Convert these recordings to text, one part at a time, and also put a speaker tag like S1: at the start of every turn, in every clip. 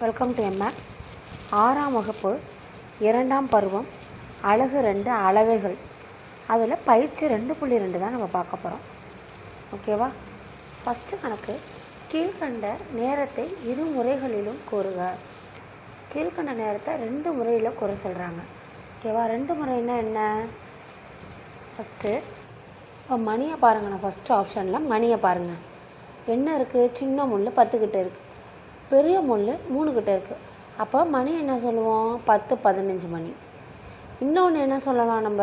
S1: Welcome to MX ஆறாம் வகுப்பு இரண்டாம் பருவம் அழகு ரெண்டு அளவைகள். அதில் பயிற்சி ரெண்டு புள்ளி ரெண்டு தான் நம்ம பார்க்க போகிறோம் ஓகேவா? ஃபஸ்ட்டு கணக்கு கீழ்கண்ட நேரத்தை இரு முறைகளிலும் கூறுக. கீழ்கண்ட நேரத்தை ரெண்டு முறையில் கூற சொல்கிறாங்க ஓகேவா? ரெண்டு முறைன்னா என்ன? ஃபஸ்ட்டு இப்போ மணியை பாருங்கண்ணா ஃபஸ்ட்டு ஆப்ஷனில் மணியை பாருங்கள் என்ன இருக்குது சின்ன முள் பத்துக்கிட்ட இருக்குது பெரிய முள் மூணு கிட்ட இருக்குது அப்போ மணி என்ன சொல்லுவோம்? பத்து பதினஞ்சு மணி. இன்னொன்று என்ன சொல்லலாம் நம்ம?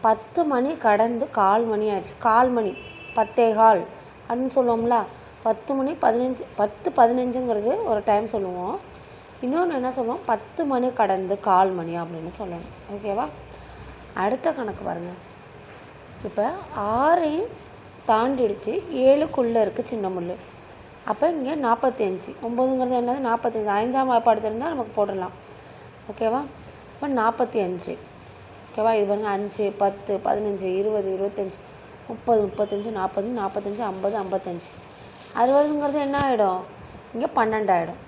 S1: பத்து மணி கடந்து கால் மணி ஆயிடுச்சு. கால் மணி பத்தே கால் அப்படின்னு சொல்லுவோம்ல. பத்து மணி பதினஞ்சு பத்து பதினஞ்சுங்கிறது ஒரு டைம் சொல்லுவோம். இன்னொன்று என்ன சொல்லுவோம்? பத்து மணி கடந்து கால் மணி அப்படின்னு சொல்லணும். ஓகேவா அடுத்த கணக்கு பாருங்கள் இப்போ ஆறையும் தாண்டிடுச்சு. ஏழுக்குள்ளே இருக்குது சின்ன முள் அப்போ இங்கே நாற்பத்தி அஞ்சு ஒம்பதுங்கிறது என்னது? நாற்பத்தஞ்சு ஐந்தாம் வாய்ப்பாடு தெரிந்தால் நமக்கு போடலாம். ஓகேவா இப்போ நாற்பத்தி அஞ்சு ஓகேவா இது பாருங்கள் அஞ்சு பத்து பதினஞ்சு இருபது இருபத்தஞ்சி. முப்பது முப்பத்தஞ்சு நாற்பது நாற்பத்தஞ்சு ஐம்பது ஐம்பத்தஞ்சு. அறுபதுங்கிறது என்ன ஆகிடும் இங்கே பன்னெண்டு ஆகிடும்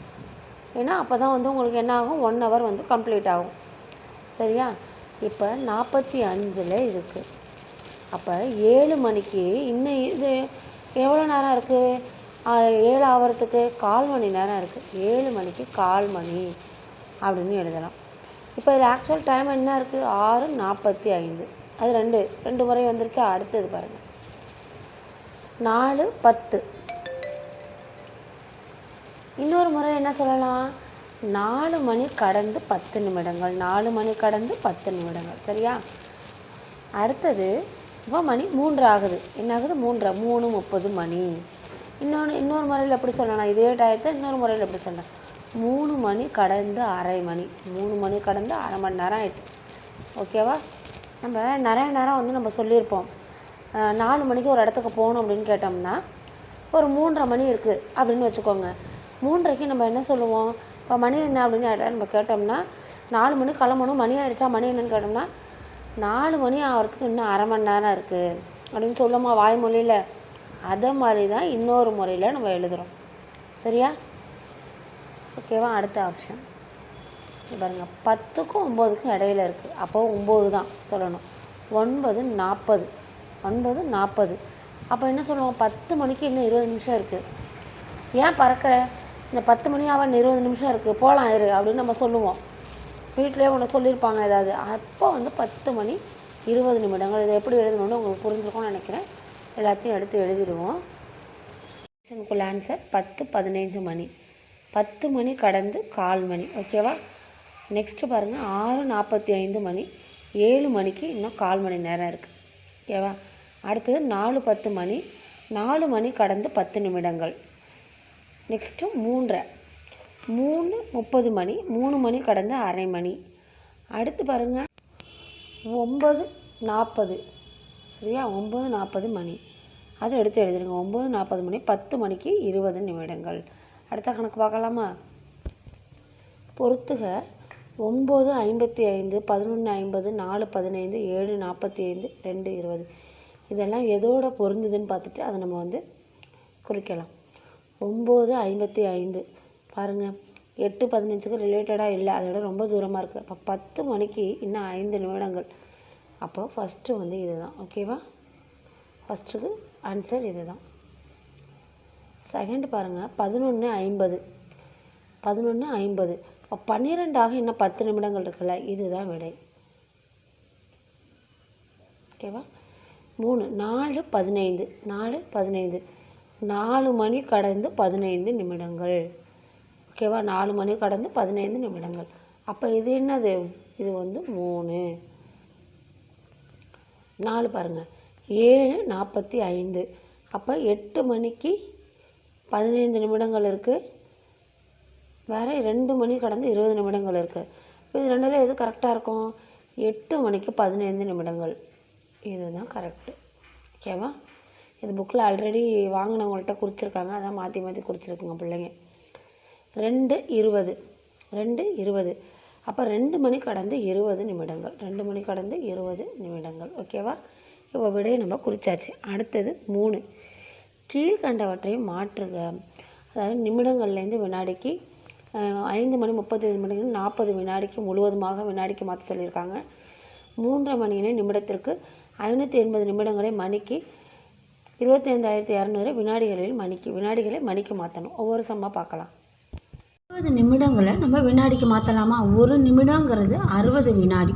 S1: ஏன்னா அப்போ தான் வந்து உங்களுக்கு என்ன ஆகும்? ஒன் ஹவர் வந்து கம்ப்ளீட் ஆகும். சரியா? இப்போ நாற்பத்தி அஞ்சில் இருக்குது அப்போ ஏழு மணிக்கு இன்னும் இது எவ்வளோ நேரம் இருக்குது ஏழு ஆகிறதுக்கு கால் மணி நேரம் இருக்குது ஏழு மணிக்கு கால் மணி அப்படின்னு எழுதலாம். இப்போ இதில் ஆக்சுவல் டைம் என்ன இருக்குது ஆறு நாற்பத்தி ஐந்து. அது ரெண்டு. ரெண்டு முறை வந்துருச்சா? அடுத்தது பாருங்கள் நாலு பத்து. இன்னொரு முறை என்ன சொல்லலாம்? நாலு மணி கடந்து பத்து நிமிடங்கள். நாலு மணி கடந்து பத்து நிமிடங்கள். சரியா? அடுத்தது இப்போ மணி மூன்று ஆகுது. என்ன ஆகுது? மூன்றரை. மூணு முப்பது மணி. இன்னொன்று இன்னொரு முறையில் எப்படி சொல்லலாம் இதே டயத்தை இன்னொரு முறையில் எப்படி சொல்லலாம் மூணு மணி கடந்து அரை மணி. மூணு மணி கடந்து அரை மணி நேரம் ஆயிட்டு. ஓகேவா நம்ம நிறைய நேரம் வந்து நம்ம சொல்லியிருப்போம். நாலு மணிக்கு ஒரு இடத்துக்கு போகணும் அப்படின்னு கேட்டோம்னா ஒரு மூன்றரை மணி இருக்குது அப்படின்னு வச்சுக்கோங்க. மூன்றரைக்கு நம்ம என்ன சொல்லுவோம்? இப்போ மணி என்ன அப்படின்னு நம்ம கேட்டோம்னா நாலு மணி கிளம்பணும். மணி ஆயிடுச்சா? மணி என்னன்னு கேட்டோம்னா நாலு மணி ஆகிறதுக்கு இன்னும் அரை மணி நேரம் இருக்குது அப்படின்னு சொல்லுமா வாய்மொழியில்? அதை மாதிரி தான் இன்னொரு முறையில் நம்ம எழுதுகிறோம் சரியா? ஓகேவா அடுத்த ஆப்ஷன் பாருங்கள் பத்துக்கும் ஒம்போதுக்கும் இடையில இருக்குது அப்போ ஒம்பது தான் சொல்லணும். ஒன்பது நாற்பது ஒன்பது நாற்பது அப்போ என்ன சொல்லுவோம்? பத்து மணிக்கு இன்னும் இருபது நிமிஷம் இருக்குது ஏன் பறக்கிற? இந்த பத்து மணி ஆவன் இருபது நிமிஷம் இருக்குது போகலாம் இரு அப்படின்னு நம்ம சொல்லுவோம். வீட்டிலே ஒன்று சொல்லியிருப்பாங்க ஏதாவது. அப்போ வந்து பத்து மணி இருபது நிமிடங்கள். இதை எப்படி எழுதணும்னு உங்களுக்கு புரிஞ்சுருக்கோன்னு நினைக்கிறேன். எல்லாத்தையும் எடுத்து எழுதிடுவோம். கொஸ்டினுக்குள்ள ஆன்சர் பத்து பதினைஞ்சு மணி. பத்து மணி கடந்து கால் மணி. ஓகேவா நெக்ஸ்ட்டு பாருங்கள் ஆறு நாற்பத்தி ஐந்து மணி. ஏழு மணிக்கு இன்னும் கால் மணி நேரம் இருக்குது ஓகேவா அடுத்தது நாலு பத்து மணி. நாலு மணி கடந்து பத்து நிமிடங்கள். நெக்ஸ்ட்டு மூன்றரை. மூணு முப்பது மணி. மூணு மணி கடந்து அரை மணி. அடுத்து பாருங்கள் ஒம்பது நாற்பது. சரியா ஒம்பது நாற்பது மணி. அதை எடுத்து எழுதிடுங்க ஒம்பது நாற்பது மணி பத்து மணிக்கு இருபது நிமிடங்கள். அடுத்த கணக்கு பார்க்கலாமா? பொறுத்துக. ஒம்பது ஐம்பத்தி ஐந்து பதினொன்று ஐம்பது நாலு பதினைந்து ஏழு நாற்பத்தி ஐந்து ரெண்டு இருபது. இதெல்லாம் எதோட பொருந்துதுன்னு பார்த்துட்டு அதை நம்ம வந்து குறிக்கலாம். ஒம்பது ஐம்பத்தி ஐந்து. பாருங்கள் எட்டு பதினஞ்சுக்கு ரிலேட்டடாக இல்லை. அதை விட ரொம்ப தூரமாக இருக்குது அப்போ பத்து மணிக்கு இன்னும் ஐந்து நிமிடங்கள். அப்போ ஃபஸ்ட்டு வந்து இதுதான் ஓகேவா ஃபஸ்ட்டுக்கு ஆன்சர் இது தான் செகண்ட் பாருங்கள் பதினொன்று ஐம்பது. பதினொன்று ஐம்பது. இப்போ பன்னிரெண்டாக இன்னும் பத்து நிமிடங்கள் இருக்குல்ல இதுதான் விடை. ஓகேவா மூணு நாலு பதினைந்து. நாலு பதினைந்து. நாலு மணி கடந்து பதினைந்து நிமிடங்கள். ஓகேவா நாலு மணி கடந்து பதினைந்து நிமிடங்கள். அப்போ இது என்னது? இது வந்து மூணு. நாலு பாருங்கள் ஏழு நாற்பத்தி ஐந்து. அப்போ எட்டு மணிக்கு பதினைந்து நிமிடங்கள் இருக்குது வேறு ரெண்டு மணி கடந்து இருபது நிமிடங்கள் இருக்குது இப்போ இது ரெண்டில் எது கரெக்டாக இருக்கும்? எட்டு மணிக்கு பதினைந்து நிமிடங்கள். இதுதான் கரெக்டு ஓகேவா இது புக்கில் ஆல்ரெடி வாங்கினவங்கள்ட்ட குறிச்சிருக்காங்க அதான் மாற்றி மாற்றி குறிச்சிருக்குங்க பிள்ளைங்க. ரெண்டு இருபது. ரெண்டு இருபது. அப்போ ரெண்டு மணி கடந்து இருபது நிமிடங்கள். ரெண்டு மணி கடந்து இருபது நிமிடங்கள். ஓகேவா இப்போ விடையை நம்ம குறிச்சாச்சு. அடுத்தது மூணு. கீழ்கண்டவற்றை மாற்றுக. அதாவது நிமிடங்கள்லேருந்து வினாடிக்கு ஐந்து மணி முப்பது நிமிடங்கள் நாற்பது வினாடிக்கு முழுவதுமாக வினாடிக்கு மாற்ற சொல்லியிருக்காங்க. மூன்றரை மணியினை நிமிடத்திற்கு ஐநூற்றி எண்பது நிமிடங்களை மணிக்கு இருபத்தைந்தாயிரத்தி இரநூறு வினாடிகளில் மணிக்கு வினாடிகளை மணிக்கு மாற்றணும் ஒவ்வொரு சம்மாக பார்க்கலாம்.
S2: அறுபது நிமிடங்களை நம்ம வினாடிக்கு மாற்றலாமா ஒரு நிமிடங்கிறது அறுபது வினாடி.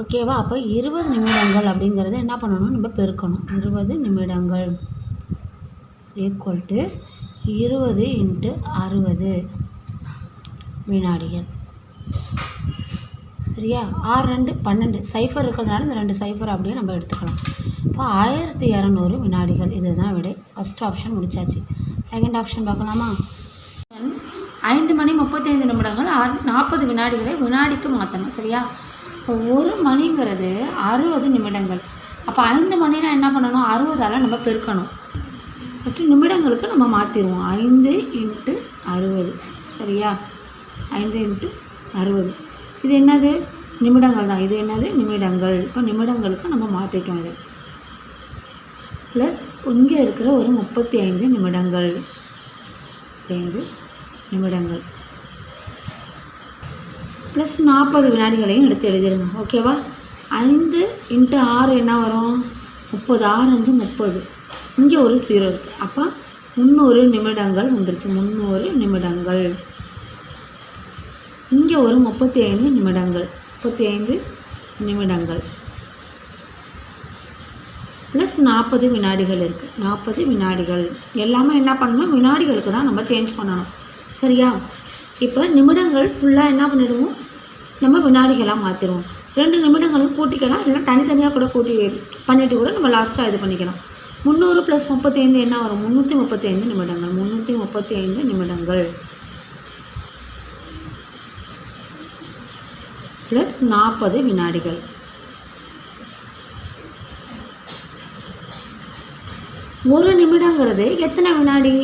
S2: ஓகேவா அப்போ இருபது நிமிடங்கள் அப்படிங்கிறத என்ன பண்ணணும்? நம்ம பெருக்கணும். இருபது நிமிடங்கள் ஈக்குவல் டு இருபது இன்ட்டு அறுபது வினாடிகள். சரியா? ஆறு ரெண்டு பன்னெண்டு. சைஃபர் இருக்கிறதுனால இந்த ரெண்டு சைஃபர் அப்படியே நம்ம எடுத்துக்கலாம். இப்போ ஆயிரத்தி இரநூறு வினாடிகள். இதுதான் விடை. ஃபஸ்ட் ஆப்ஷன் முடிச்சாச்சு. செகண்ட் ஆப்ஷன் பார்க்கலாமா? ஐந்து மணி முப்பத்தைந்து நிமிடங்கள் நாற்பது வினாடிகளை வினாடிக்கு மாற்றணும் சரியா? இப்போ ஒரு மணிங்கிறது அறுபது நிமிடங்கள். அப்போ ஐந்து மணினா என்ன பண்ணணும்? அறுபதால் நம்ம பெருக்கணும். ஃபஸ்ட்டு நிமிடங்களுக்கு நம்ம மாற்றிடுவோம் ஐந்து இன்ட்டு அறுபது சரியா? ஐந்து இன்ட்டு அறுபது. இது என்னது? நிமிடங்கள் தான். இது என்னது? நிமிடங்கள். இப்போ நிமிடங்களுக்கு நம்ம மாற்றிட்டோம் இது. ப்ளஸ் இங்கே இருக்கிற ஒரு முப்பத்தி ஐந்து நிமிடங்கள். சேர்ந்து நிமிடங்கள். ப்ளஸ் நாற்பது வினாடிகளையும் எடுத்து எழுதிடுங்க ஓகேவா ஐந்து இன்ட்டு ஆறு என்ன வரும்? முப்பது. ஆறு அஞ்சு முப்பது. இங்கே ஒரு சீரோ இருக்குது அப்போ முந்நூறு நிமிடங்கள் வந்துருச்சு. முந்நூறு நிமிடங்கள். இங்கே ஒரு முப்பத்தி ஐந்து நிமிடங்கள். முப்பத்தி ஐந்து நிமிடங்கள். ப்ளஸ் நாற்பது வினாடிகள் இருக்குது நாற்பது வினாடிகள். எல்லாமே என்ன பண்ணணும்? வினாடிகளுக்கு தான் நம்ம சேஞ்ச் பண்ணணும். சரியா? இப்போ நிமிடங்கள் ஃபுல்லாக என்ன பண்ணிடுவோம் நம்ம வினாடிகளாக மாற்றிடுவோம் ரெண்டு நிமிடங்களும் கூட்டிக்கலாம் இல்லை தனித்தனியாக கூட கூட்டி பண்ணிவிட்டு கூட நம்ம லாஸ்ட்டாக இது பண்ணிக்கலாம். முந்நூறு ப்ளஸ் முப்பத்தைந்து என்ன வரும்? முந்நூற்றி முப்பத்தைந்து நிமிடங்கள். முந்நூற்றி முப்பத்தி ஐந்து நிமிடங்கள். ப்ளஸ் நாற்பது வினாடிகள். ஒரு நிமிடங்கிறது எத்தனை வினாடி?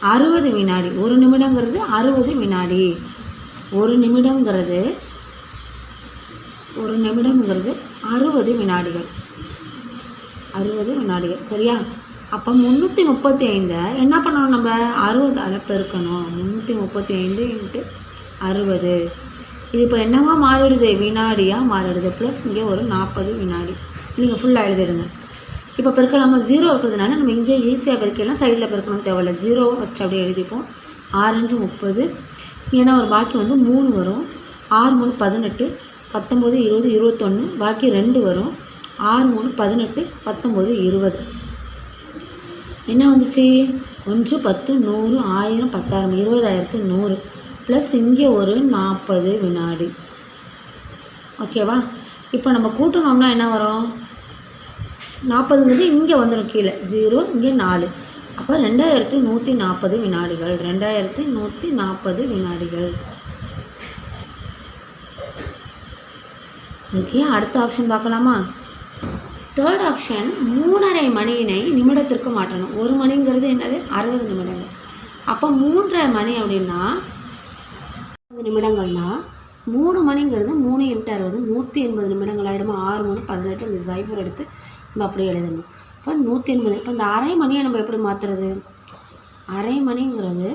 S2: அறுபது வினாடி. ஒரு நிமிடங்கிறது அறுபது வினாடி. ஒரு நிமிடங்கிறது ஒரு நிமிடங்கிறது அறுபது வினாடிகள். அறுபது வினாடிகள். சரியா? அப்போ முந்நூற்றி முப்பத்தி ஐந்தை என்ன பண்ணணும் நம்ம? அறுபதால் பெருக்கணும். முந்நூற்றி முப்பத்தி ஐந்து இன்ட்டு அறுபது. இது இப்போ என்னவா மாறிடுது? வினாடியாக மாறிடுது. ப்ளஸ் இங்கே ஒரு நாற்பது வினாடி. நீங்கள் ஃபுல்லாக எழுதிடுங்க. இப்போ பெருக்கலாமா ஜீரோ இருக்கிறதுனால நம்ம இங்கே ஈஸியாக பெருக்கலாம் சைடில் பெருக்கணும் தேவையில்ல ஜீரோவை ஃபஸ்ட் அப்படியே எழுதிப்போம். ஆரஞ்சு முப்பது. ஏன்னா ஒரு பாக்கி வந்து மூணு வரும். ஆறு மூணு பதினெட்டு பத்தொம்போது இருபது இருபத்தொன்று பாக்கி ரெண்டு வரும். ஆறு மூணு பதினெட்டு பத்தொம்போது இருபது. என்ன வந்துச்சு? ஒன்று பத்து நூறு ஆயிரம் பத்தாயிரம் இருபதாயிரத்து நூறு. ப்ளஸ் இங்கே ஒரு நாற்பது வினாடி. ஓகேவா இப்போ நம்ம கூட்டணும்னா என்ன வரும்? நாற்பதுங்கிறது இங்கே வந்துடும் கீழே. ஜீரோ இங்கே நாலு. அப்போ ரெண்டாயிரத்தி நூற்றி நாற்பது வினாடிகள். ரெண்டாயிரத்தி நூற்றி நாற்பது வினாடிகள். ஓகே அடுத்த ஆப்ஷன் பார்க்கலாமா? தேர்ட் ஆப்ஷன் மூணரை மணியினை நிமிடத்திற்கு மாற்றணும். ஒரு மணிங்கிறது என்னது? அறுபது நிமிடங்கள். அப்போ மூன்றரை மணி அப்படின்னா அறுபது நிமிடங்கள்னா மூணு மணிங்கிறது மூணு இன்ட்டு அறுபது நூற்றி எண்பது நிமிடங்கள் ஆகிடுமா ஆறு மூணு பதினெட்டு இந்த சைஃபர் எடுத்து நம்ம அப்படி எழுதணும். இப்போ நூற்றி எண்பது இப்போ இந்த அரை மணியை நம்ம எப்படி மாற்றுறது அரை மணிங்கிறது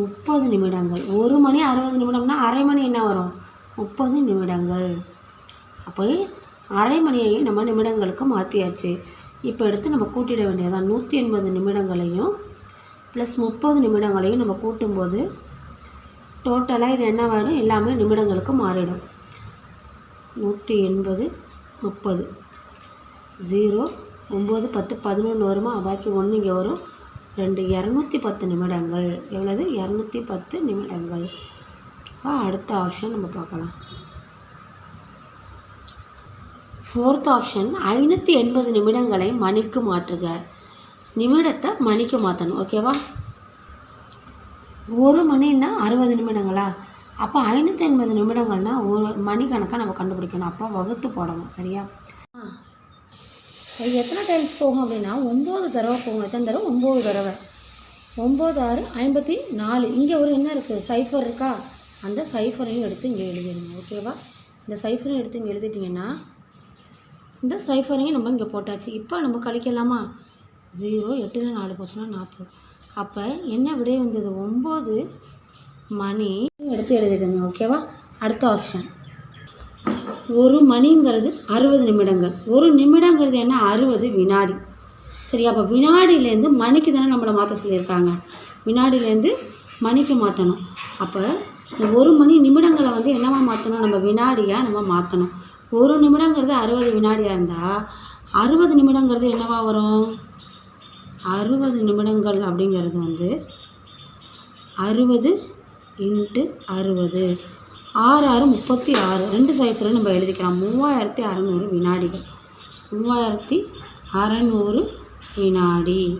S2: முப்பது நிமிடங்கள். ஒரு மணி அறுபது நிமிடம்னா அரை மணி என்ன வரும்? முப்பது நிமிடங்கள். அப்போ அரை மணியையும் நம்ம நிமிடங்களுக்கு மாற்றியாச்சு இப்போ எடுத்து நம்ம கூட்டிட வேண்டியதான் நூற்றி எண்பது நிமிடங்களையும் ப்ளஸ் முப்பது நிமிடங்களையும் நம்ம கூட்டும்போது டோட்டலாக இது என்ன வேணும் எல்லாமே நிமிடங்களுக்கு மாறிடும். நூற்றி எண்பது முப்பது. ஜீரோ ஒம்பது பத்து பதினொன்று வருமா? பாக்கி ஒன்று இங்கே வரும். ரெண்டு இரநூத்தி பத்து நிமிடங்கள். எவ்வளவு? இரநூத்தி பத்து நிமிடங்கள். அப்போ அடுத்த ஆப்ஷன் நம்ம பார்க்கலாம். ஃபோர்த் ஆப்ஷன் ஐநூற்றி எண்பது நிமிடங்களை மணிக்கு மாற்றுக. நிமிடத்தை மணிக்கு மாற்றணும் ஓகேவா ஒரு மணின்னா அறுபது நிமிடங்களா? அப்போ ஐநூற்றி ஐம்பது நிமிடங்கள்னா ஒரு மணிக்கணக்காக நம்ம கண்டுபிடிக்கணும். அப்போ வகுத்து போடணும். சரியா? இது எத்தனை டைம்ஸ் போகும் அப்படின்னா ஒம்பது தடவை போகும். எத்தனை தடவை? ஒம்பது தடவை. ஒம்பது ஆறு ஐம்பத்தி நாலு. இங்கே ஒரு என்ன இருக்குது சைஃபர் இருக்கா? அந்த சைஃபரையும் எடுத்து இங்கே எழுதிடுங்க ஓகேவா இந்த சைஃபரையும் எடுத்து இங்கே எழுதிட்டிங்கன்னா இந்த சைஃபரையும் நம்ம இங்கே போட்டாச்சு. இப்போ நம்ம கழிக்கலாமா? ஜீரோ எட்டில் நாலு போச்சுன்னா நாற்பது. அப்போ என்ன விடை வந்தது? ஒம்பது மணி எடுத்து எழுதிக்கோங்க ஓகேவா அடுத்த ஆப்ஷன் ஒரு மணிங்கிறது அறுபது நிமிடங்கள். ஒரு நிமிடங்கிறது என்ன? அறுபது வினாடி. சரி அப்போ வினாடியிலேருந்து மணிக்கு தானே நம்மளை மாற்ற சொல்லியிருக்காங்க. வினாடியிலேருந்து மணிக்கு மாற்றணும் அப்போ இந்த ஒரு மணி நிமிடங்களை வந்து என்னவா மாற்றணும் நம்ம வினாடியாக நம்ம மாற்றணும் ஒரு நிமிடங்கிறது அறுபது வினாடியாக இருந்தால் அறுபது நிமிடங்கிறது என்னவா வரும்? அறுபது நிமிடங்கள் அப்படிங்கிறது வந்து அறுபது இன்ட்டு அறுபது. ஆறு ஆறு முப்பத்தி ஆறு. ரெண்டு சைக்கிள் நம்ம எழுதிக்கலாம். மூவாயிரத்தி அறநூறு வினாடிகள். மூவாயிரத்தி அறநூறு வினாடி.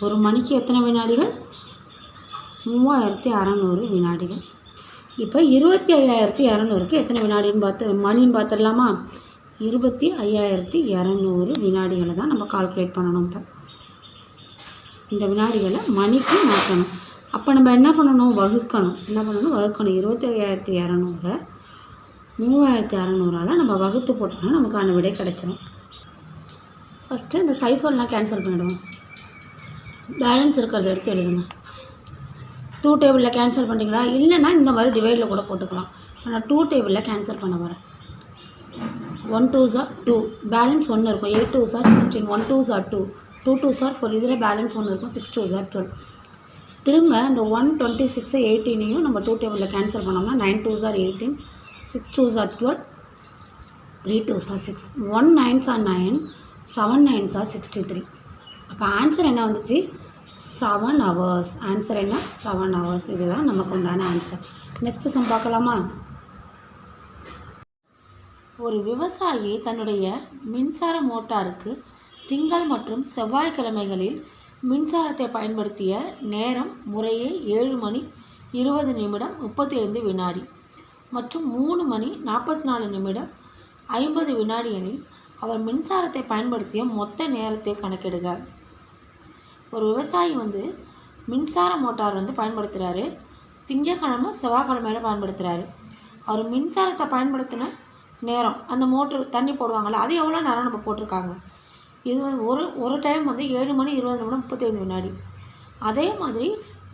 S2: ஒரு மணிக்கு எத்தனை வினாடிகள்? மூவாயிரத்தி அறநூறு வினாடிகள். இப்போ இருபத்தி ஐயாயிரத்தி இரநூறுக்கு எத்தனை வினாடின்னு பார்த்து மணின்னு பார்த்துடலாமா? இருபத்தி ஐயாயிரத்தி இரநூறு வினாடிகளை தான் நம்ம கால்குலேட் பண்ணணும் இப்போ. இந்த வினாடிகளை மணிக்கு மாற்றணும். அப்போ நம்ம என்ன பண்ணணும்? வகுக்கணும். என்ன பண்ணணும்? வகுக்கணும். இருபத்தி ஐயாயிரத்தி இரநூறு மூவாயிரத்தி அறநூறால் நம்ம வகுத்து போட்டோம்னா நமக்கான விடை கிடச்சிரும். ஃபஸ்ட்டு இந்த சைஃபர்லாம் கேன்சல் பண்ணிவிடுவோம் பேலன்ஸ் இருக்கிறத எடுத்து எழுதுங்க டூ டேபிளில் கேன்சல் பண்ணிங்களா இல்லைன்னா இந்த மாதிரி டிவைடில் கூட போட்டுக்கலாம். இப்போ நான் டூ டேபிளில் கேன்சல் பண்ண போகிறேன் one two sir two balance ஒன்று இருக்கும். Eight two sir sixteen one two sir two two two sir four இதில் பேலன்ஸ் ஒன்று இருக்கும். சிக்ஸ் டூ சார் டுவெல் திரும்ப இந்த ஒன் டுவெண்ட்டி சிக்ஸு எயிட்டீனையும் நம்ம டூ டேபிளில் கேன்சல் பண்ணோம்னா nine two sir eighteen six two sir twelve three two sir six one nine sir nine seven nine sir sixty three அப்போ answer என்ன வந்துச்சு? Seven hours answer என்ன? Seven hours இதுதான் நமக்கு உண்டான ஆன்சர் நெக்ஸ்ட்டு சம் பார்க்கலாமா? ஒரு விவசாயி தன்னுடைய மின்சார மோட்டாருக்கு திங்கள் மற்றும் செவ்வாய்க்கிழமைகளில் மின்சாரத்தை பயன்படுத்திய நேரம் முறையே ஏழு மணி இருபது நிமிடம் முப்பத்தி ஐந்து வினாடி மற்றும் மூணு மணி நாற்பத்தி நாலு நிமிடம் ஐம்பது வினாடி எனில் அவர் மின்சாரத்தை பயன்படுத்திய மொத்த நேரத்தை கணக்கிடுக ஒரு விவசாயி வந்து மின்சார மோட்டார் வந்து பயன்படுத்துகிறாரு திங்கக்கிழமை செவ்வாய்க்கிழமையில பயன்படுத்துகிறாரு அவர் மின்சாரத்தை பயன்படுத்தின நேரம் அந்த மோட்ரு தண்ணி போடுவாங்கள்ல அது எவ்வளோ நேரம் நம்ம போட்டிருக்காங்க? இது ஒரு ஒரு டைம் வந்து ஏழு மணி இருபது நிமிடம் முப்பத்தைந்து வினாடி. அதே மாதிரி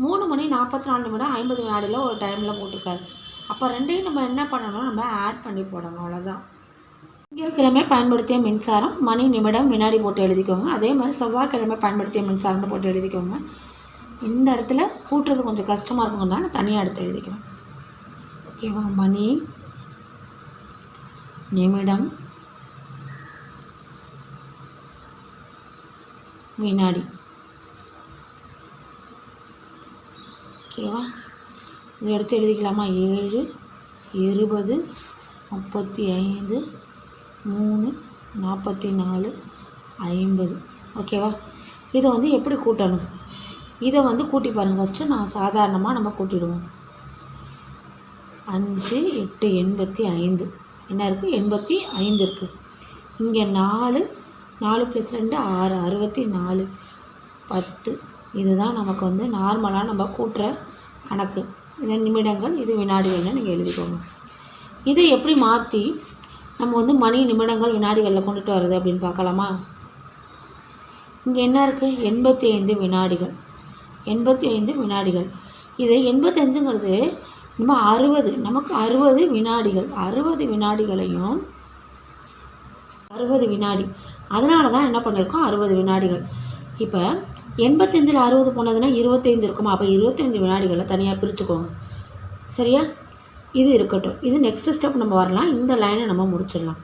S2: மூணு மணி நாற்பத்தி நாலு நிமிடம் ஐம்பது வினாடியில் ஒரு டைமில் போட்டிருக்காரு. அப்போ ரெண்டையும் நம்ம என்ன பண்ணணும்? நம்ம ஆட் பண்ணி போடணும். அவ்வளோதான் திங்கட்கிழமை பயன்படுத்திய மின்சாரம் மணி நிமிடம் வினாடி போட்டு எழுதிக்கோங்க. அதே மாதிரி செவ்வாய்க்கிழமை பயன்படுத்திய மின்சாரம்னு போட்டு எழுதிக்கோங்க. இந்த இடத்துல கூட்டுறது கொஞ்சம் கஷ்டமாக இருக்குங்கிறதால தனியாக எடுத்து எழுதிக்கணும் ஓகேவா? மணி நிமிடம் வினாடி ஓகேவா இதை எடுத்து எழுதிக்கலாமா? ஏழு இருபது முப்பத்தி ஐந்து மூணு நாற்பத்தி நாலு ஐம்பது ஓகேவா இதை வந்து எப்படி கூட்டணும்? இதை வந்து கூட்டி பாருங்கள் ஃபஸ்ட்டு நான் சாதாரணமாக நம்ம கூட்டிடுவோம். அஞ்சு எட்டு எண்பத்தி ஐந்து. என்ன இருக்குது எண்பத்தி ஐந்து இருக்குது இங்கே நாலு நாலு ப்ளஸ் ரெண்டு ஆறு அறுபத்தி நாலு பத்து. இதுதான் நமக்கு வந்து நார்மலாக நம்ம கூட்டுற கணக்கு. இது நிமிடங்கள் இது வினாடிகள்னு நீங்கள் எழுதிக்கோங்க. இதை எப்படி மாற்றி நம்ம வந்து மணி நிமிடங்கள் வினாடிகளில் கொண்டுட்டு வருது அப்படின்னு பார்க்கலாமா? இங்கே என்ன இருக்குது எண்பத்தி ஐந்து வினாடிகள். எண்பத்தி ஐந்து வினாடிகள். இது எண்பத்தஞ்சுங்கிறது நம்ம அறுபது நமக்கு அறுபது வினாடிகள். அறுபது வினாடிகளையும் அறுபது வினாடி. அதனால தான் என்ன பண்ணியிருக்கோம் அறுபது வினாடிகள். இப்போ எண்பத்தஞ்சில் அறுபது போனதுன்னா இருபத்தைந்து இருக்குமா? அப்போ இருபத்தைந்து வினாடிகளை தனியாக பிரிச்சுக்கோங்க. சரியா? இது இருக்கட்டும். இது நெக்ஸ்ட் ஸ்டெப் நம்ம வரலாம். இந்த லைனை நம்ம முடிச்சிடலாம்.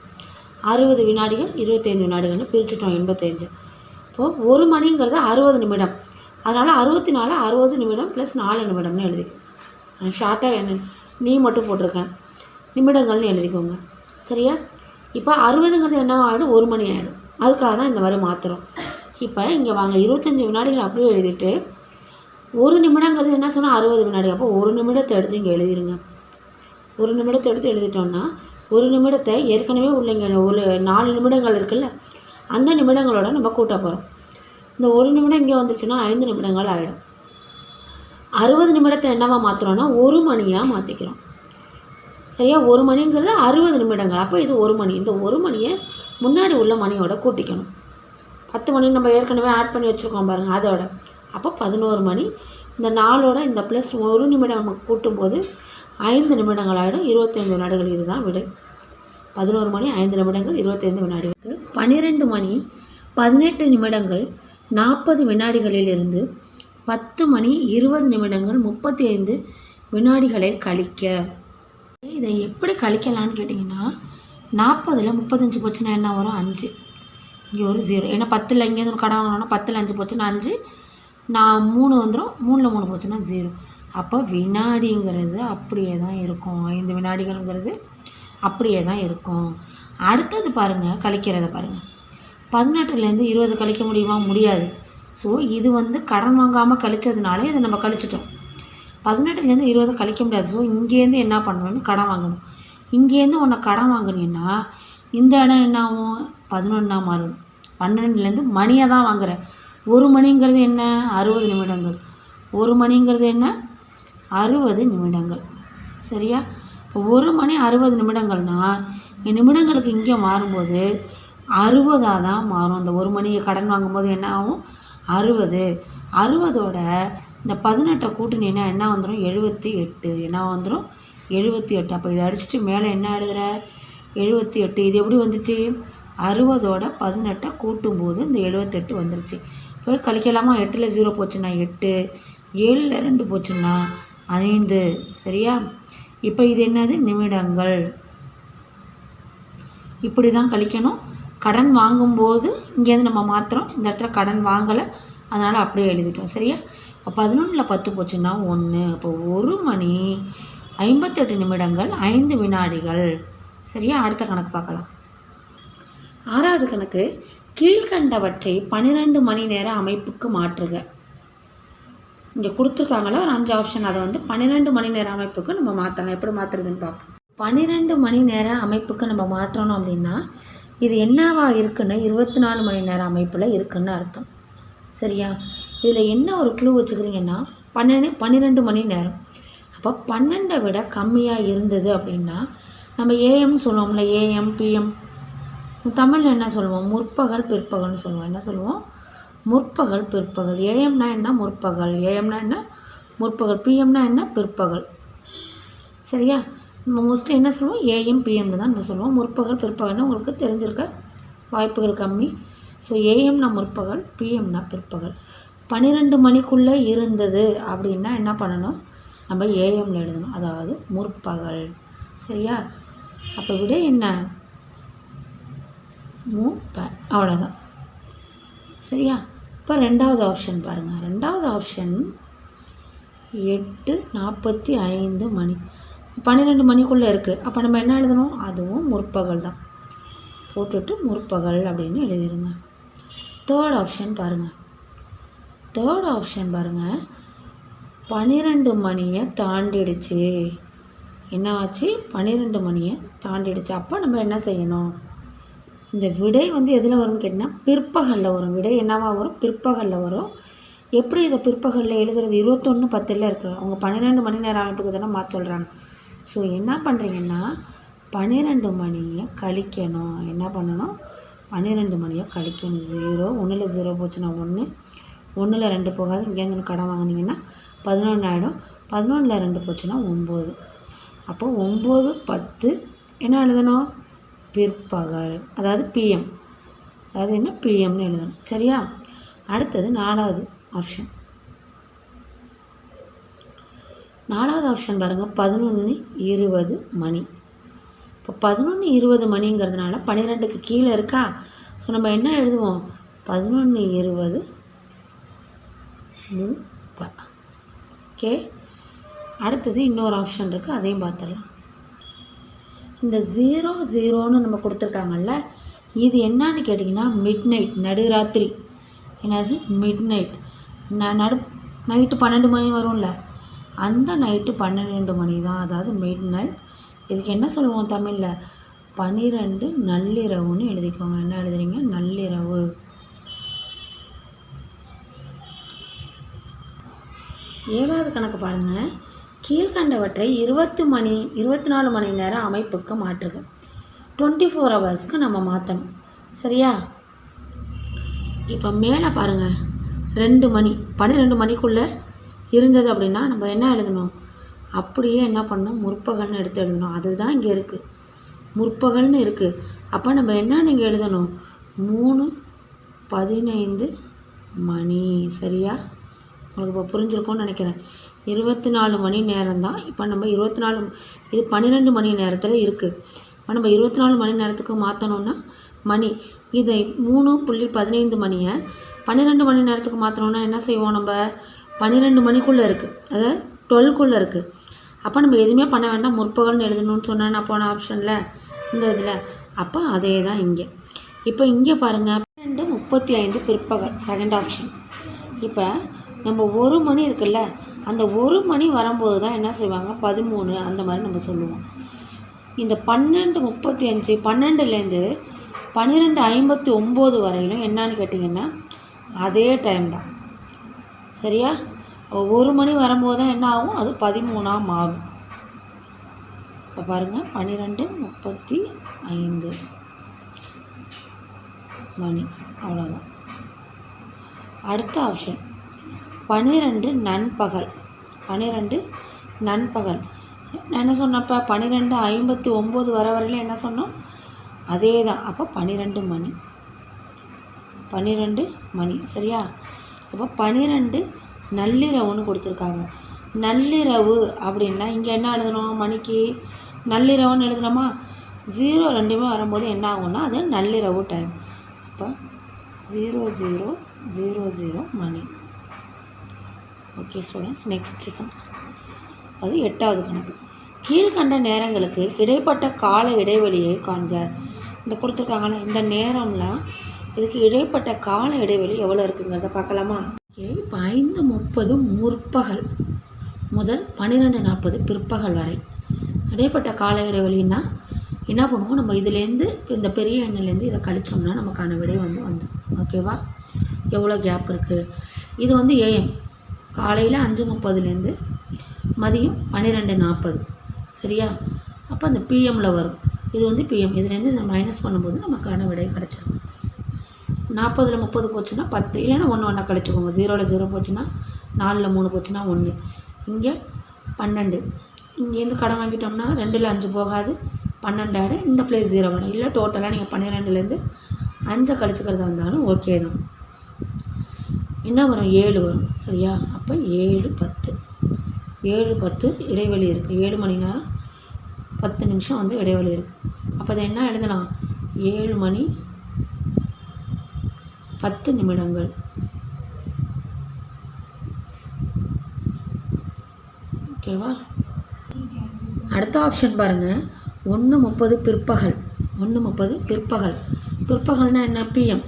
S2: அறுபது வினாடிகள் இருபத்தைந்து வினாடிகள்னு பிரிச்சுட்டோம் எண்பத்தஞ்சு இப்போது ஒரு மணிங்கிறது அறுபது நிமிடம். அதனால் அறுபத்தி நாலு அறுபது நிமிடம் ப்ளஸ் நாலு நிமிடம்னு எழுதி ஷார்ட்டாக என்ன? நீ மட்டும் போட்டிருக்கேன் நிமிடங்கள்னு எழுதிக்கோங்க. சரியா? இப்போ அறுபதுங்கிறது என்ன ஆகிடும் ஒரு மணி ஆகிடும் அதுக்காக தான் இந்த மாதிரி மாற்றுறோம் இப்போ இங்கே வாங்க. இருபத்தஞ்சி வினாடிகள் அப்படியே எழுதிட்டு ஒரு நிமிடங்கிறது என்ன சொன்னால் அறுபது வினாடி அப்போ ஒரு நிமிடத்தை எடுத்து இங்கே எழுதிருங்க. ஒரு நிமிடத்தை எடுத்து எழுதிட்டோம்னா ஒரு நிமிடத்தை ஏற்கனவே உள்ள இங்கே ஒரு நாலு நிமிடங்கள் இருக்குல்ல அந்த நிமிடங்களோட நம்ம கூட்ட போகிறோம் இந்த ஒரு நிமிடம் இங்கே வந்துச்சுன்னா ஐந்து நிமிடங்கள் ஆகிடும் அறுபது நிமிடத்தை என்னவா மாற்றுறோன்னா ஒரு மணியாக மாற்றிக்கிறோம் சரியா ஒரு மணிங்கிறது அறுபது நிமிடங்கள். அப்போ இது ஒரு மணி. இந்த ஒரு மணியை முன்னாடி உள்ள மணியோட கூட்டிக்கணும். பத்து மணி நம்ம ஏற்கனவே ஆட் பண்ணி வச்சுருக்கோம் பாருங்கள் அதோட. அப்போ பதினோரு மணி. இந்த நாளோட இந்த ப்ளஸ் ஒரு நிமிடம் நம்ம கூட்டும்போது ஐந்து நிமிடங்கள் ஆகிடும் இருபத்தைந்து வினாடிகள் இதுதான் விடை. பதினோரு மணி ஐந்து நிமிடங்கள் இருபத்தைந்து வினாடிகளுக்கு பன்னிரெண்டு மணி பதினெட்டு நிமிடங்கள் நாற்பது வினாடிகளிலிருந்து பத்து மணி இருபது நிமிடங்கள் முப்பத்தி ஐந்து வினாடிகளை கழிக்க. இதை எப்படி கழிக்கலான்னு கேட்டிங்கன்னா நாற்பதில் முப்பத்தஞ்சு போச்சுன்னா என்ன வரும்? அஞ்சு. இங்கே ஒரு ஜீரோ ஏன்னா பத்தில் இங்கேருந்து ஒரு கடை வாங்கினோன்னா பத்தில் அஞ்சு போச்சுன்னா அஞ்சு. நான் மூணு வந்துடும் மூணில் மூணு போச்சுன்னா ஜீரோ அப்போ வினாடிங்கிறது அப்படியே தான் இருக்கும். ஐந்து வினாடிகள்ங்கிறது அப்படியே தான் இருக்கும். அடுத்தது பாருங்கள் கழிக்கிறத பாருங்கள் பதினெட்டுலேருந்து இருபது கழிக்க முடியுமா? முடியாது. ஸோ இது வந்து கடன் வாங்காமல் கழிச்சதுனால இதை நம்ம கழிச்சிட்டோம். பதினெட்டுலேருந்து இருபது கழிக்க முடியாது. ஸோ இங்கேருந்து என்ன பண்ணணும்னு கடன் வாங்கணும். இங்கேருந்து உன்னை கடன் வாங்கினீங்கன்னா இந்த இடம் என்ன ஆகும் பதினொன்றா மாறும். பன்னெண்டுலேருந்து மணியை தான் வாங்குற. ஒரு மணிங்கிறது என்ன? அறுபது நிமிடங்கள். ஒரு மணிங்கிறது என்ன? அறுபது நிமிடங்கள். சரியா? இப்போ ஒரு மணி அறுபது நிமிடங்கள்னா நிமிடங்களுக்கு இங்கே மாறும்போது அறுபதாக தான் மாறும். இந்த ஒரு மணிக்கு கடன் வாங்கும்போது என்ன ஆகும்? அறுபது. அறுபதோட இந்த பதினெட்டை கூட்டினீங்கன்னா என்ன வந்துடும் எழுபத்தி எட்டு. என்ன வந்துடும் எழுபத்தி எட்டு. அப்போ இதை அடிச்சுட்டு மேலே என்ன எழுதுற? எழுபத்தி எட்டு. இது எப்படி வந்துச்சு? அறுபதோட பதினெட்டை கூட்டும்போது இந்த எழுபத்தெட்டு வந்துருச்சு. போய் கழிக்கலாமா? எட்டில் ஜீரோ போச்சுன்னா எட்டு. ஏழில் ரெண்டு போச்சுன்னா ஐந்து. சரியா? இப்போ இது என்னது? நிமிடங்கள். இப்படி தான் கழிக்கணும். கடன் வாங்கும்போது இங்கேருந்து நம்ம மாத்திரம் இந்த இடத்துல கடன் வாங்கலை. அதனால் அப்படியே எழுதிட்டோம். சரியா? பதினொன்றில் பத்து போச்சுன்னா ஒன்று அப்போ ஒரு மணி ஐம்பத்தெட்டு நிமிடங்கள் ஐந்து வினாடிகள். சரியா? அடுத்த கணக்கு பார்க்கலாம். ஆறாவது கணக்கு கீழ்கண்டவற்றை பன்னிரெண்டு மணி நேர அமைப்புக்கு மாற்றுக. இங்கே கொடுத்துருக்காங்களோ ஒரு அஞ்சு ஆப்ஷன் அதை வந்து பன்னிரெண்டு மணி நேர அமைப்புக்கு நம்ம மாற்றலாம் எப்படி மாற்றுறதுன்னு பார்ப்போம். பன்னிரெண்டு மணி நேர அமைப்புக்கு நம்ம மாற்றணும் அப்படின்னா இது என்னவா இருக்குன்னு இருபத்தி நாலு மணி நேர அமைப்பில் இருக்குன்னு அர்த்தம். சரியா? இதில் என்ன ஒரு க்ளூ வச்சுக்கிறீங்கன்னா பன்னெண்டு பன்னிரெண்டு மணி நேரம். அப்போ பன்னெண்டை விட கம்மியாக இருந்தது அப்படின்னா நம்ம ஏஎம்னு சொல்லுவோம்ல ஏஎம் பிஎம் தமிழில் என்ன சொல்லுவோம்? முற்பகல் பிற்பகல்னு சொல்லுவோம். என்ன சொல்லுவோம்? முற்பகல் பிற்பகல். ஏஎம்னா என்ன? முற்பகல். ஏஎம்னா என்ன? முற்பகல். பிஎம்னா என்ன? பிற்பகல். சரியா? நம்ம மோஸ்ட்லி என்ன சொல்லுவோம்? ஏஎம் பிஎம்னு தான் நம்ம சொல்லுவோம். முற்பகல் பிற்பகல்னு உங்களுக்கு தெரிஞ்சிருக்க வாய்ப்புகள் கம்மி. ஸோ ஏஎம்னா முற்பகல் பிஎம்னா பிற்பகல். பன்னிரெண்டு மணிக்குள்ளே இருந்தது அப்படின்னா என்ன பண்ணணும்? நம்ம ஏஎம்ல எழுதணும். அதாவது முற்பகல். சரியா? அப்போ விட என்ன? மூப்ப அவ்வளோதான் சரியா? இப்போ ரெண்டாவது ஆப்ஷன் பாருங்கள் ரெண்டாவது ஆப்ஷன் எட்டு நாற்பத்தி ஐந்து மணி. பன்னிரெண்டு மணிக்குள்ளே இருக்குது அப்போ நம்ம என்ன எழுதணும்? அதுவும் முற்பகல் தான். போட்டுட்டு முற்பகல் அப்படின்னு எழுதிடுங்க. தேர்ட் ஆப்ஷன் பாருங்கள் தேர்ட் ஆப்ஷன் பாருங்கள் பன்னிரெண்டு மணியை தாண்டிடுச்சு. என்ன ஆச்சு பன்னிரெண்டு மணியை தாண்டிடுச்சு. அப்போ நம்ம என்ன செய்யணும்? இந்த விடை வந்து எதில் வரும்னு கேட்டிங்கன்னா பிற்பகலில் வரும். விடை என்னவா வரும்? பிற்பகலில் வரும். எப்படி இதை பிற்பகலில் எழுதுறது? இருபத்தொன்று பத்தில் இருக்குது அவங்க பன்னிரெண்டு மணி நேரம் அமைப்புக்கு தானே மாற்ற சொல்கிறாங்க ஸோ என்ன பண்ணுறீங்கன்னா பன்னிரெண்டு மணியை கழிக்கணும். என்ன பண்ணணும்? பன்னிரெண்டு மணியை கழிக்கணும். ஜீரோ ஒன்றில் ஜீரோ போச்சுன்னா ஒன்று ஒன்றில் ரெண்டு போகாது. இங்கேருந்து கடன் வாங்கினீங்கன்னா பதினொன்று ஆகிடும் பதினொன்றில் ரெண்டு போச்சுன்னா ஒம்பது அப்போ ஒம்பது பத்து என்ன எழுதணும்? பிற்பகல். அதாவது பிஎம் அதாவது என்ன? பிஎம்னு எழுதணும். சரியா? அடுத்தது நாலாவது ஆப்ஷன் நாலாவது ஆப்ஷன் பாருங்கள் பதினொன்று இருபது மணி. இப்போ பதினொன்று இருபது மணிங்கிறதுனால பன்னிரெண்டுக்கு கீழே இருக்கா? ஸோ நம்ம என்ன எழுதுவோம்? பதினொன்று இருபது முப்ப ஓகே அடுத்தது இன்னொரு ஆப்ஷன் இருக்குது அதையும் பார்த்துடலாம். இந்த ஜீரோ ஜீரோன்னு நம்ம கொடுத்துருக்காங்கல்ல இது என்னன்னு கேட்டிங்கன்னா மிட் நைட் நடுராத்திரி. என்னது? மிட் நைட் நடு நைட்டு பன்னெண்டு மணி வரும்ல. அந்த நைட்டு பன்னிரெண்டு மணி தான். அதாவது மிட் நைட் இதுக்கு என்ன சொல்லுவோம் தமிழில்? பன்னிரெண்டு நள்ளிரவுன்னு எழுதிக்கோங்க. என்ன எழுதுறீங்க? நள்ளிரவு. ஏழாவது கணக்கு பாருங்கள் கீழ்கண்டவற்றை இருபத்து மணி இருபத்தி நாலு மணி நேரம் அமைப்புக்கு மாற்றுக. டுவெண்ட்டி ஃபோர் ஹவர்ஸ்க்கு நம்ம மாற்றணும் சரியா? இப்போ மேலே பாருங்கள் ரெண்டு மணி பன்னிரெண்டு மணிக்குள்ளே இருந்தது அப்படின்னா நம்ம என்ன எழுதணும்? அப்படியே என்ன பண்ணணும்? முற்பகல்னு எடுத்து எழுதணும். அதுதான் இங்கே இருக்குது முற்பகல்னு இருக்குது அப்போ நம்ம என்ன நீங்கள் எழுதணும்? மூணு பதினைந்து மணி. சரியா? உங்களுக்கு இப்போ புரிஞ்சிருக்கும்னு நினைக்கிறேன். இருபத்தி நாலு மணி நேரம் தான் இப்போ நம்ம இருபத்தி நாலு இது பன்னிரெண்டு மணி நேரத்தில் இருக்குது இப்போ நம்ம இருபத்தி நாலு மணி நேரத்துக்கு மாற்றணுன்னா மணி இதை மூணு புள்ளி பதினைந்து மணியை பன்னிரெண்டு மணி நேரத்துக்கு மாற்றணும்னா என்ன செய்வோம் நம்ம? பன்னிரெண்டு மணிக்குள்ளே இருக்குது அதாவது டுவெல்க்குள்ளே இருக்குது அப்போ நம்ம எதுவுமே பண்ண வேண்டாம். முற்பகல்னு எழுதணும்னு சொன்னேன். நான் போன ஆப்ஷனில் இந்த இதில். அப்போ அதே தான் இங்கே. இப்போ இங்கே பாருங்கள் பன்னெண்டு முப்பத்தி ஐந்து பிற்பகல் செகண்ட் ஆப்ஷன் இப்போ நம்ம ஒரு மணி இருக்குல்ல அந்த ஒரு மணி வரும்போது தான் என்ன செய்வாங்க? பதிமூணு அந்த மாதிரி நம்ம சொல்லுவோம். இந்த பன்னெண்டு முப்பத்தி அஞ்சு பன்னெண்டுலேருந்து பன்னிரெண்டு ஐம்பத்தி ஒம்பது வரையிலும் என்னன்னு கேட்டிங்கன்னா அதே டைம் தான். சரியா? ஒரு மணி வரும்போது தான் என்ன ஆகும்? அது பதிமூணாக மாறும் இப்போ பாருங்கள் பன்னிரெண்டு முப்பத்தி ஐந்து மணி. அவ்வளோதான் அடுத்த ஆப்ஷன் பனிரெண்டு நண்பகல். பனிரெண்டு நண்பகல். நான் என்ன சொன்னப்போ? பன்னிரெண்டு ஐம்பத்தி ஒம்பது வர வரையில் என்ன சொன்னோம்? அதே தான் அப்போ பன்னிரெண்டு மணி. பன்னிரெண்டு மணி. சரியா? அப்போ பன்னிரெண்டு நள்ளிரவுன்னு கொடுத்துருக்காங்க. நள்ளிரவு அப்படின்னா இங்கே என்ன எழுதணும் மணிக்கு? நள்ளிரவுன்னு எழுதணுமா? ஜீரோ ரெண்டுமே வரும்போது என்ன ஆகும்னா அது நள்ளிரவு டைம் அப்போ ஜீரோ ஜீரோ ஜீரோ ஜீரோ மணி. ஓகே ஸ்டூடெண்ட்ஸ் நெக்ஸ்ட் சம் அது எட்டாவது கணக்கு. கீழ்கண்ட நேரங்களுக்கு இடைப்பட்ட கால இடைவெளியை காண்க. இந்த கொடுத்துருக்காங்கன்னா இந்த நேரம்லாம் இதுக்கு இடைப்பட்ட கால இடைவெளி எவ்வளோ இருக்குங்கிறத பார்க்கலாமா? ஓகே இப்போ ஐந்து முப்பது முற்பகல் முதல் பன்னிரெண்டு நாற்பது பிற்பகல் வரை. இடைப்பட்ட கால இடைவெளின்னா என்ன பண்ணுவோம்? நம்ம இதுலேருந்து இந்த பெரிய எண்ணிலேருந்து இதை கழிச்சோம்னா நமக்கான விடை வந்து வந்துடும். ஓகேவா எவ்வளோ கேப் இருக்குது இது வந்து ஏஎம் காலையில் அஞ்சு முப்பதுலேருந்து மதியம் பன்னிரெண்டு நாற்பது. சரியா? அப்போ அந்த பிஎம்மில் வரும். இது வந்து பிஎம் இதுலேருந்து இதை மைனஸ் பண்ணும்போது நமக்கான விடை கிடச்சிடும் நாற்பதில் முப்பது போச்சுன்னா பத்து. இல்லைன்னா ஒன்று ஒன்றா கழிச்சுக்கோங்க. ஜீரோவில் ஜீரோ போச்சுன்னா நாலில் மூணு போச்சுன்னா ஒன்று இங்கே பன்னெண்டு. இங்கேருந்து கடன் வாங்கிட்டோம்னா ரெண்டில் அஞ்சு போகாது. பன்னெண்டாயிரம் இந்த பிளேஸ் ஜீரோ வேணும் இல்லை டோட்டலாக நீங்கள் பன்னிரெண்டுலேருந்து அஞ்சை கழிச்சுக்கிறதா இருந்தாலும் ஓகே தான். என்ன வரும்? ஏழு வரும். சரியா? அப்போ ஏழு பத்து. ஏழு பத்து இடைவெளி இருக்குது ஏழு மணி நேரம் பத்து நிமிஷம் வந்து இடைவெளி இருக்குது அப்போ அதை என்ன எழுதலாம்? ஏழு மணி பத்து நிமிடங்கள். ஓகேவா அடுத்த ஆப்ஷன் பாருங்கள் ஒன்று முப்பது பிற்பகல். ஒன்று முப்பது பிற்பகல். பிற்பகல்னால் என்ன? பிஎம்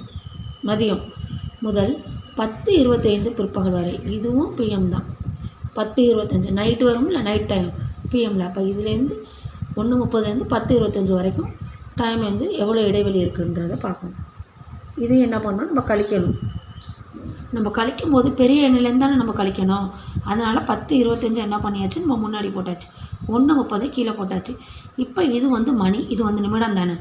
S2: மதியம். முதல் பத்து இருபத்தைந்து பிற்பகல் வரை. இதுவும் பிஎம் தான். பத்து இருபத்தஞ்சு நைட்டு வரும் இல்லை நைட் டைம் பிஎம்மில் அப்போ இதுலேருந்து ஒன்று முப்பதுலேருந்து பத்து இருபத்தஞ்சு வரைக்கும் டைம் வந்து எவ்வளோ இடைவெளி இருக்குன்றதை பார்க்கணும். இது என்ன பண்ணணும்? நம்ம கழிக்கணும். நம்ம கழிக்கும் போது பெரிய எண்ணிலேருந்து தானே நம்ம கழிக்கணும். அதனால் பத்து இருபத்தஞ்சு என்ன பண்ணியாச்சு? நம்ம முன்னாடி போட்டாச்சு. ஒன்று முப்பது கீழே போட்டாச்சு. இப்போ இது வந்து மணி. இது வந்து நிமிடம் தானே.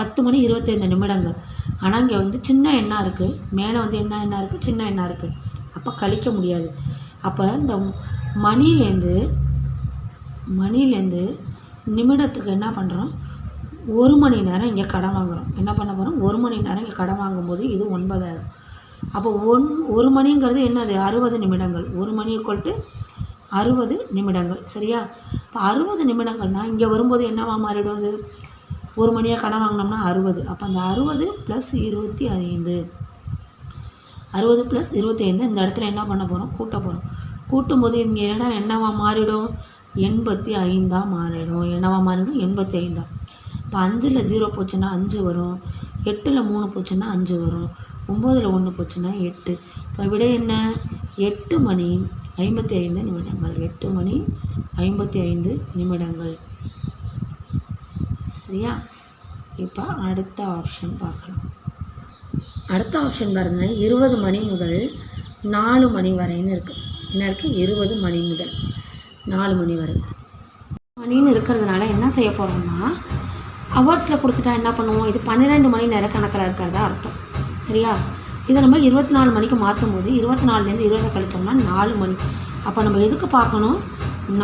S2: பத்து மணி இருபத்தைந்து நிமிடங்கள். ஆனால் இங்கே வந்து சின்ன எண்ணாக இருக்குது மேலே வந்து என்ன எண்ணாக இருக்குது சின்ன எண்ணாக இருக்குது அப்போ கழிக்க முடியாது. அப்போ இந்த மணிலேருந்து மணிலேருந்து நிமிடத்துக்கு என்ன பண்ணுறோம் ஒரு மணி நேரம் இங்கே கடன் வாங்குகிறோம் என்ன பண்ண போகிறோம் ஒரு மணி நேரம் இங்கே கடன் வாங்கும்போது இது ஒன்பதாயிரம். அப்போ ஒன் ஒரு மணிங்கிறது என்னது? அறுபது நிமிடங்கள். ஒரு மணி கொல்ட்டு அறுபது நிமிடங்கள். சரியா? இப்போ அறுபது நிமிடங்கள்னால் இங்கே வரும்போது என்னவா மாறிடும் அது? ஒரு மணியாக கடன் வாங்கினோம்னா அறுபது. அப்போ அந்த அறுபது ப்ளஸ் இருபத்தி ஐந்து. அறுபது ப்ளஸ் இருபத்தி ஐந்து இந்த இடத்துல என்ன பண்ண போகிறோம் கூட்ட போகிறோம் கூட்டும்போது இங்கே என்னடா என்னவா மாறிடும்? எண்பத்தி ஐந்தாக மாறிடும். என்னவா மாறிடும்? எண்பத்தி ஐந்தா இப்போ அஞ்சில் ஜீரோ போச்சுன்னா அஞ்சு வரும். எட்டில் மூணு போச்சுன்னா அஞ்சு வரும். ஒம்போதில் ஒன்று போச்சுன்னா எட்டு. இப்போ விட என்ன? எட்டு மணி ஐம்பத்தி ஐந்து நிமிடங்கள். எட்டு மணி ஐம்பத்தி ஐந்து நிமிடங்கள். சரியா? இப்போ அடுத்த ஆப்ஷன் பார்க்கலாம். அடுத்த ஆப்ஷன் பாருங்கள் இருபது மணி முதல் நாலு மணி வரைன்னு இருக்குது என்ன இருக்குது இருபது மணி முதல் நாலு மணி வரை. மணின்னு இருக்கிறதுனால என்ன செய்ய போகிறோம்னா ஹவர்ஸில் கொடுத்துட்டா என்ன பண்ணுவோம்? இது பன்னிரெண்டு மணி நேர கணக்கில் இருக்கிறதா அர்த்தம். சரியா? இதை நம்ம இருபத்தி நாலு மணிக்கு மாற்றும் போது இருபத்தி நாலுலேருந்து இருபதை கழிச்சோம்னா நாலு மணி. அப்போ நம்ம எதுக்கு பார்க்கணும்?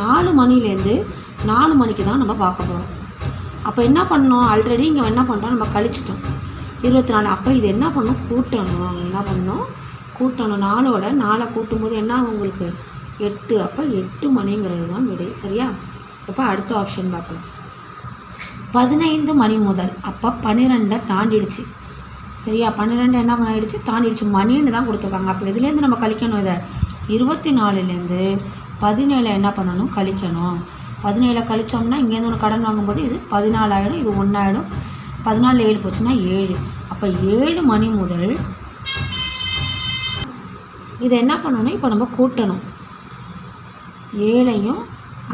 S2: நாலு மணிலேருந்து நாலு மணிக்கு தான் நம்ம பார்க்க போகிறோம் அப்போ என்ன பண்ணோம்? ஆல்ரெடி இங்கே என்ன பண்ணுறோம் நம்ம கழிச்சிட்டோம். இருபத்தி நாலு அப்போ இது என்ன பண்ணணும் கூட்டணும். என்ன பண்ணணும் கூட்டணும். நாளோட நாளை கூட்டும் கூட்டும்போது என்ன ஆகும் உங்களுக்கு? எட்டு. அப்போ எட்டு மணிங்கிறது தான் விடை. சரியா? இப்போ அடுத்த ஆப்ஷன் பார்க்கலாம். பதினைந்து மணி முதல். அப்போ பன்னிரெண்டை தாண்டிடுச்சு. சரியா? பன்னிரெண்டு என்ன பண்ணிடுச்சு தாண்டிடுச்சு. மணின்னு தான் கொடுத்துருக்காங்க. அப்போ இதுலேருந்து நம்ம கழிக்கணும் இதை? இருபத்தி நாலுலேருந்து பதினேழு என்ன பண்ணணும்? கழிக்கணும். பதினேழை கழிச்சோம்னா இங்கேருந்து ஒன்று கடன் வாங்கும்போது இது பதினாலாயிடும் இது ஒன்றாயிடும் பதினாலு ஏழு போச்சுன்னா ஏழு. அப்போ ஏழு மணி முதல் இதை என்ன பண்ணணும்? இப்போ நம்ம கூட்டணும். ஏழையும்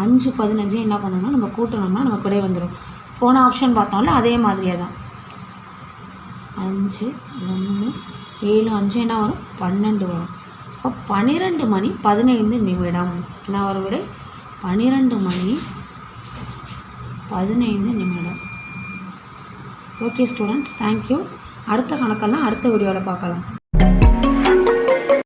S2: அஞ்சு பதினஞ்சும் என்ன பண்ணணும் நம்ம கூட்டணும்னா நம்ம கூட வந்துடும் போன ஆப்ஷன் பார்த்தோம்ல அதே மாதிரியே தான். அஞ்சு ஒன்று ஏழு அஞ்சு என்ன வரும்? பன்னெண்டு வரும். அப்போ பன்னிரெண்டு மணி பதினைந்து நிமிடம். என்ன வரும் விட? பன்னிரெண்டு மணி பதினைந்து நிமிடம். ஓகே ஸ்டூடெண்ட்ஸ் தேங்க்யூ அடுத்த கணக்கெல்லாம் அடுத்த வீடியோவில் பார்க்கலாம்.